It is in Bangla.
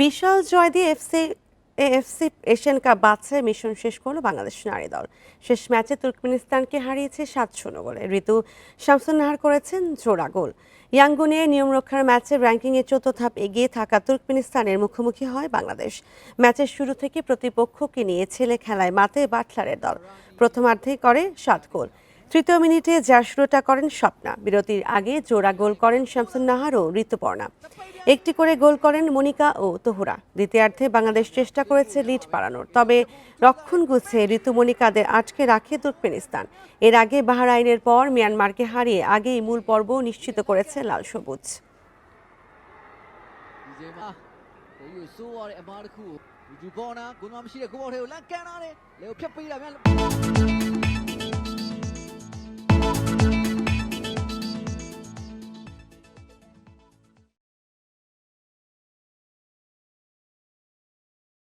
বিশাল জয় দিয়ে এফসি এএফসি এশিয়ান কাপ বাছাই মিশন শেষ করল বাংলাদেশ নারী দল। শেষ ম্যাচে তুর্কমেনিস্তানকে হারিয়েছে সাত শূন্য গোলে। ঋতু শামসুন নাহার করেছেন জোড়া গোল। ইয়াঙ্গুনে নিয়ম রক্ষার ম্যাচে র্যাঙ্কিংয়ে চতুর্থ ধাপ এগিয়ে থাকা তুর্কমেনিস্তানের মুখোমুখি হয় বাংলাদেশ। ম্যাচের শুরু থেকে প্রতিপক্ষকে নিয়ে ছেলে খেলায় মাতে বাটলারের দল। প্রথমার্ধে করে সাত গোল। তৃতীয় মিনিটে শুরুটা করেন স্বপ্না। বিরতির আগে জোড়া গোল করেন শামসুন নাহার ও ঋতুপর্ণা। একটি করে গোল করেন মনিকা ও তোহরা। দ্বিতীয়ার্ধে বাংলাদেশ চেষ্টা করেছে লিড বাড়ানোর। তবে রক্ষণ গুছে ঋতু মনিকাদের আটকে রাখে তুর্কমেনিস্তান। এর আগে বাহরাইনের পর মিয়ানমারকে হারিয়ে আগেই মূল পর্ব নিশ্চিত করেছে লাল সবুজ।